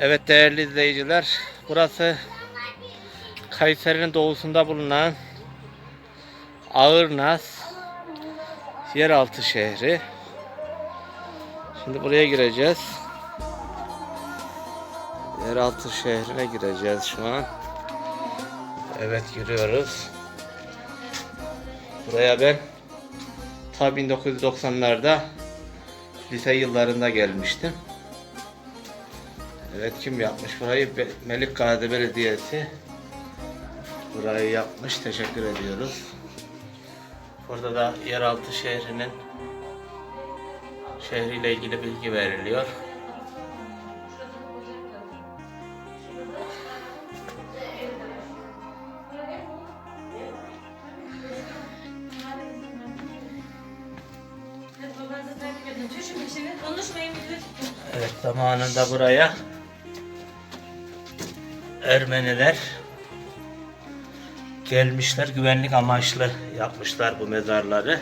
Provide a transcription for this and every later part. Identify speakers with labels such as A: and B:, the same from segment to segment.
A: Evet değerli izleyiciler, burası Kayseri'nin doğusunda bulunan Ağırnaz yeraltı şehri. Şimdi buraya gireceğiz. Yeraltı şehrine gireceğiz şu an. Evet giriyoruz. Buraya ben ta 1990'larda lise yıllarında gelmiştim. Evet kim yapmış burayı? Be- Melik Gazi Belediyesi burayı yapmış. Teşekkür ediyoruz. Burada da yeraltı şehrinin şehriyle ilgili bilgi veriliyor. Evet zamanında buraya Ermeniler gelmişler güvenlik amaçlı yapmışlar bu mezarları.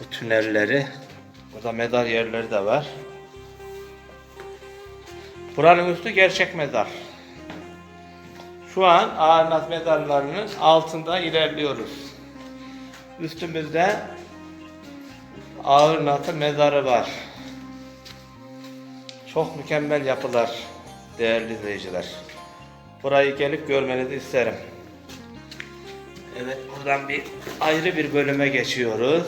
A: Bu tünelleri. Burada mezar yerleri de var. Buranın üstü gerçek mezar. Şu an Ağırnaz mezarlarının altında ilerliyoruz. Üstümüzde Ağırnaz'ın mezarı var. Çok mükemmel yapılar değerli izleyiciler. Burayı gelip görmenizi isterim. Evet buradan bir ayrı bir bölüme geçiyoruz.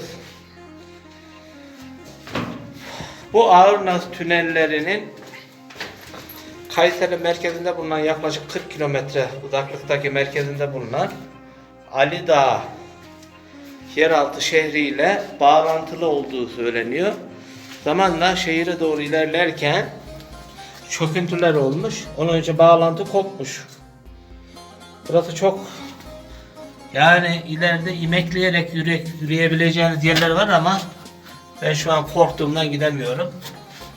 A: Bu Ağırnaz tünellerinin Kayseri merkezinde bulunan yaklaşık 40 kilometre uzaklıktaki merkezinde bulunan Ali Dağı yeraltı şehriyle bağlantılı olduğu söyleniyor. Zamanla şehire doğru ilerlerken çöküntüler olmuş. Onun için bağlantı kopmuş. Burası çok yani ileride imekleyerek yürü, yürüyebileceğiniz yerler var ama ben şu an korktuğumdan gidemiyorum.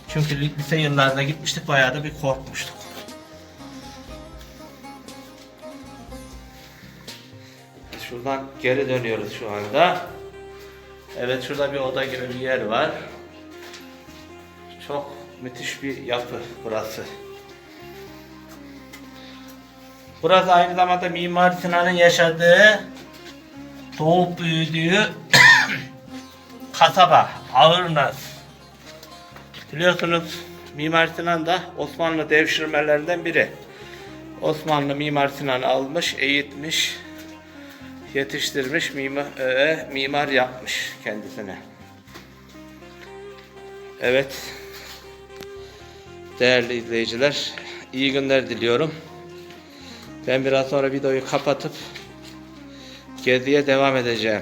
A: Çünkü lise yıllarında gitmiştik bayağı da bir korkmuştuk. Şuradan geri dönüyoruz şu anda. Evet şurada bir oda gibi bir yer var. Çok müthiş bir yapı burası. Burası aynı zamanda Mimar Sinan'ın yaşadığı, doğup büyüdüğü kasaba, Ağırnaz. Biliyorsunuz Mimar Sinan da Osmanlı devşirmelerinden biri. Osmanlı Mimar Sinan'ı almış, eğitmiş, yetiştirmiş, mimar, e, mimar yapmış kendisine. Evet. Değerli izleyiciler, iyi günler diliyorum. Ben biraz sonra videoyu kapatıp geziye devam edeceğim.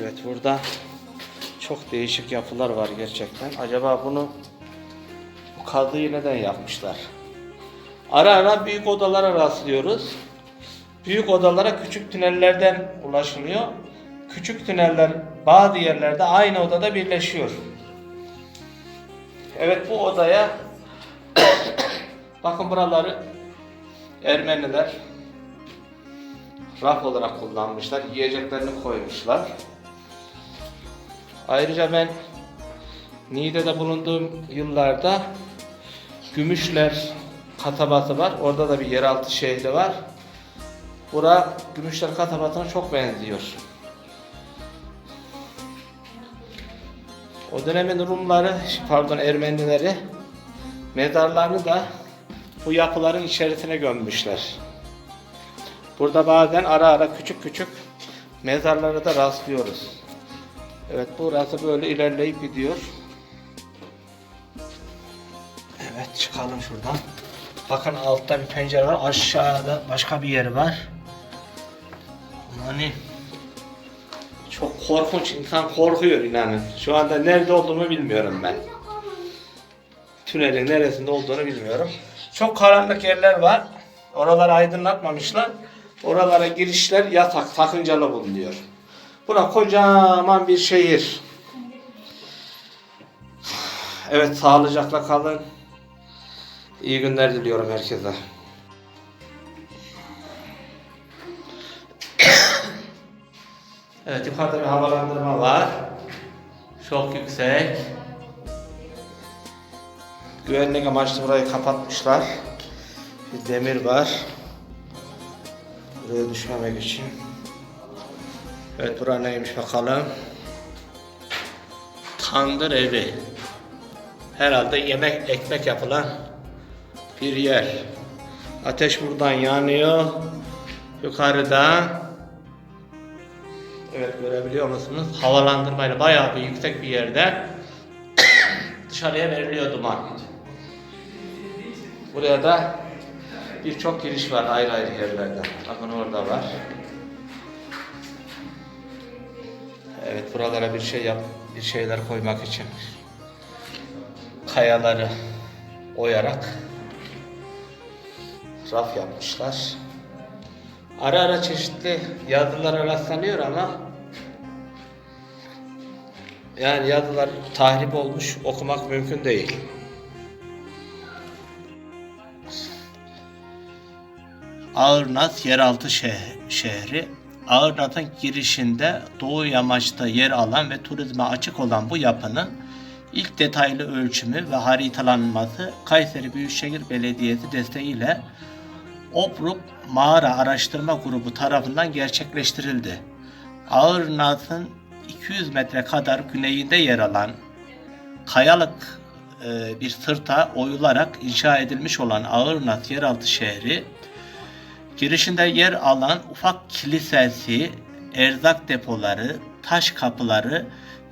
A: Evet burada çok değişik yapılar var gerçekten. Acaba bunu bu kazıyı neden yapmışlar? Ara ara büyük odalara rastlıyoruz. Büyük odalara küçük tünellerden ulaşılıyor. Küçük tüneller bazı yerlerde aynı odada birleşiyor. Evet bu odaya bakın buraları Ermeniler raf olarak kullanmışlar. Yiyeceklerini koymuşlar. Ayrıca ben Niğde'de bulunduğum yıllarda Gümüşler kasabası var. Orada da bir yeraltı şehri var. Bura Gümüşler kasabasına çok benziyor. O dönemin Rumları, pardon Ermenileri mezarlarını da bu yapıların içerisine gömmüşler. Burada bazen ara ara küçük küçük mezarlara da rastlıyoruz. Evet burası böyle ilerleyip gidiyor. Evet çıkalım şuradan. Bakın altta bir pencere var. Aşağıda başka bir yer var. Çok korkunç. insan korkuyor inanın. Şu anda nerede olduğumu bilmiyorum ben. Tünelin neresinde olduğunu bilmiyorum. Çok karanlık yerler var. Oraları aydınlatmamışlar. Oralara girişler yasak, sakıncalı bulunuyor. Bura kocaman bir şehir. Evet sağlıcakla kalın. İyi günler diliyorum herkese. Evet yukarıda bir havalandırma var. Çok yüksek. Güvenlik amaçlı burayı kapatmışlar. Bir demir var. Buraya düşmemek için. Evet bura neymiş bakalım. Tandır evi. Herhalde yemek ekmek yapılan bir yer. Ateş buradan yanıyor. Yukarıda Evet görebiliyor musunuz? Havalandırmayla bayağı bir yüksek bir yerde dışarıya veriliyor duman. Buraya da birçok giriş var ayrı ayrı yerlerden. Bakın orada var. Evet buralara bir şey yap, bir şeyler koymak için kayaları oyarak raf yapmışlar. Ara ara çeşitli yazılara rastlanıyor ama yani yazılar tahrip olmuş okumak mümkün değil. Ağırnat yeraltı şeh- şehri. Ağırnat'ın girişinde doğu yamaçta yer alan ve turizme açık olan bu yapının ilk detaylı ölçümü ve haritalanması Kayseri Büyükşehir Belediyesi desteğiyle Obruk Mağara Araştırma Grubu tarafından gerçekleştirildi. Ağırnat'ın 200 metre kadar güneyinde yer alan kayalık e, bir sırta oyularak inşa edilmiş olan Ağırnat yeraltı şehri girişinde yer alan ufak kilisesi, erzak depoları, taş kapıları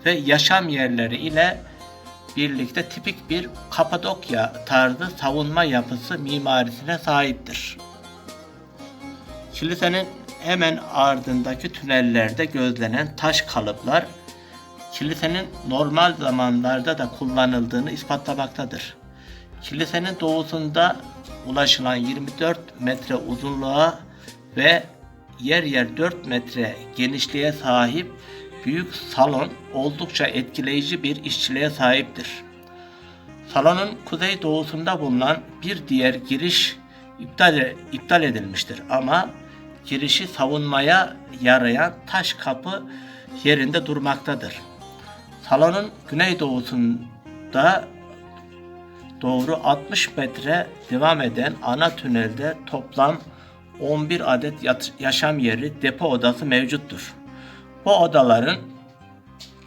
A: ve yaşam yerleri ile birlikte tipik bir Kapadokya tarzı savunma yapısı mimarisine sahiptir. Kilisenin hemen ardındaki tünellerde gözlenen taş kalıplar kilisenin normal zamanlarda da kullanıldığını ispatlamaktadır. Kilisenin doğusunda ulaşılan 24 metre uzunluğa ve yer yer 4 metre genişliğe sahip büyük salon oldukça etkileyici bir işçiliğe sahiptir. Salonun kuzey doğusunda bulunan bir diğer giriş iptal, iptal edilmiştir ama girişi savunmaya yarayan taş kapı yerinde durmaktadır. Salonun güneydoğusunda doğru 60 metre devam eden ana tünelde toplam 11 adet yaşam yeri depo odası mevcuttur. Bu odaların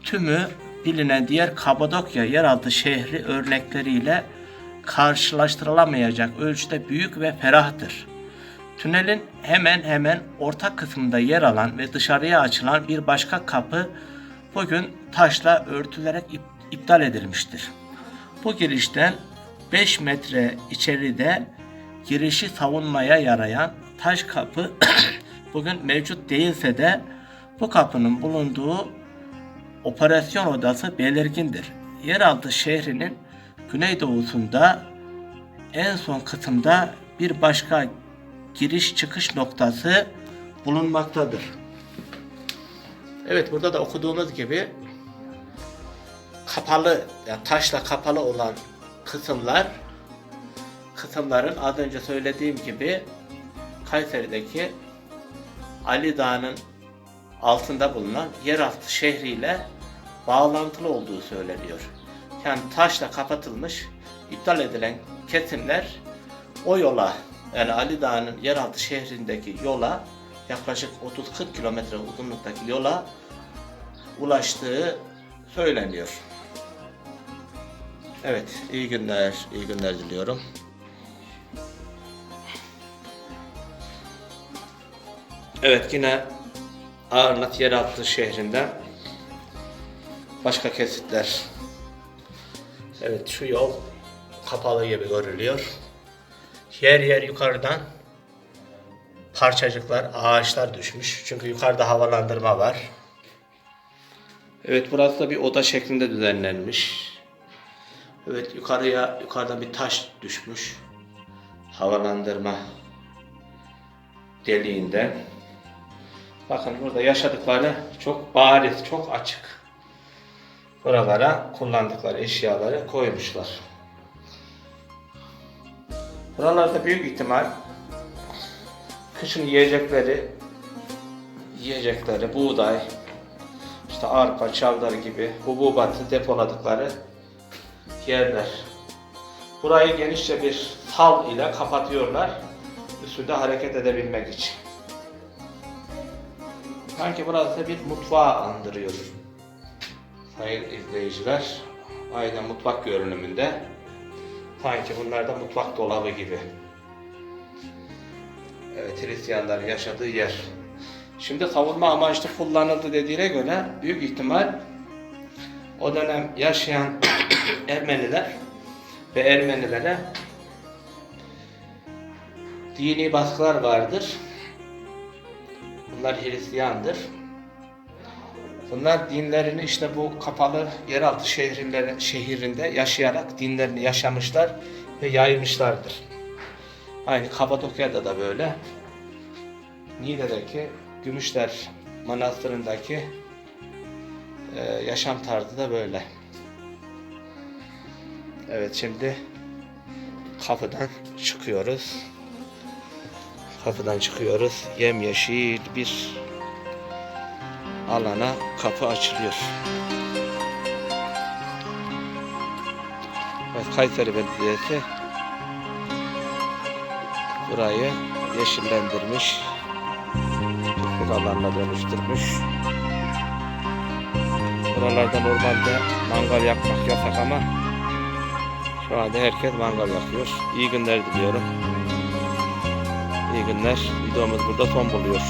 A: tümü bilinen diğer Kapadokya yeraltı şehri örnekleriyle karşılaştırılamayacak ölçüde büyük ve ferahtır. Tünelin hemen hemen orta kısmında yer alan ve dışarıya açılan bir başka kapı bugün taşla örtülerek ip- iptal edilmiştir. Bu girişten 5 metre içeride girişi savunmaya yarayan taş kapı bugün mevcut değilse de bu kapının bulunduğu operasyon odası belirgindir. Yeraltı şehrinin güneydoğusunda en son kısımda bir başka giriş çıkış noktası bulunmaktadır. Evet burada da okuduğumuz gibi kapalı yani taşla kapalı olan kısımlar kısımların az önce söylediğim gibi Kayseri'deki Ali Dağı'nın altında bulunan yeraltı şehriyle bağlantılı olduğu söyleniyor. Yani taşla kapatılmış, iptal edilen kesimler o yola yani Ali Dağı'nın yeraltı şehrindeki yola yaklaşık 30-40 kilometre uzunluktaki yola ulaştığı söyleniyor. Evet, iyi günler, iyi günler diliyorum. Evet, yine Ağırnat yeraltı şehrinde başka kesitler. Evet, şu yol kapalı gibi görülüyor. Yer yer yukarıdan parçacıklar, ağaçlar düşmüş. Çünkü yukarıda havalandırma var. Evet, burası da bir oda şeklinde düzenlenmiş. Evet yukarıya yukarıdan bir taş düşmüş. Havalandırma deliğinden. Bakın burada yaşadıkları çok bariz, çok açık. Buralara kullandıkları eşyaları koymuşlar. Buralarda büyük ihtimal kışın yiyecekleri yiyecekleri buğday, işte arpa, çavdar gibi hububatı depoladıkları yerler. Burayı genişçe bir sal ile kapatıyorlar. Üstünde hareket edebilmek için. Sanki burası bir mutfağı andırıyor. Sayın izleyiciler, aynen mutfak görünümünde. Sanki bunlar da mutfak dolabı gibi. Evet, Hristiyanların yaşadığı yer. Şimdi savunma amaçlı kullanıldı dediğine göre büyük ihtimal o dönem yaşayan Ermeniler ve Ermenilere dini baskılar vardır. Bunlar Hristiyandır. Bunlar dinlerini işte bu kapalı yeraltı şehirleri, şehirinde yaşayarak dinlerini yaşamışlar ve yaymışlardır. Aynı Kapadokya'da da böyle. Niğde'deki Gümüşler Manastırı'ndaki e, yaşam tarzı da böyle. Evet şimdi kapıdan çıkıyoruz. Kapıdan çıkıyoruz. Yemyeşil bir alana kapı açılıyor. Evet, Kayseri Belediyesi burayı yeşillendirmiş. Piknik alanına dönüştürmüş. Buralarda normalde mangal yakmak yasak ama şu anda herkes mangal yakıyor. İyi günler diliyorum. İyi günler. Videomuz burada son buluyor.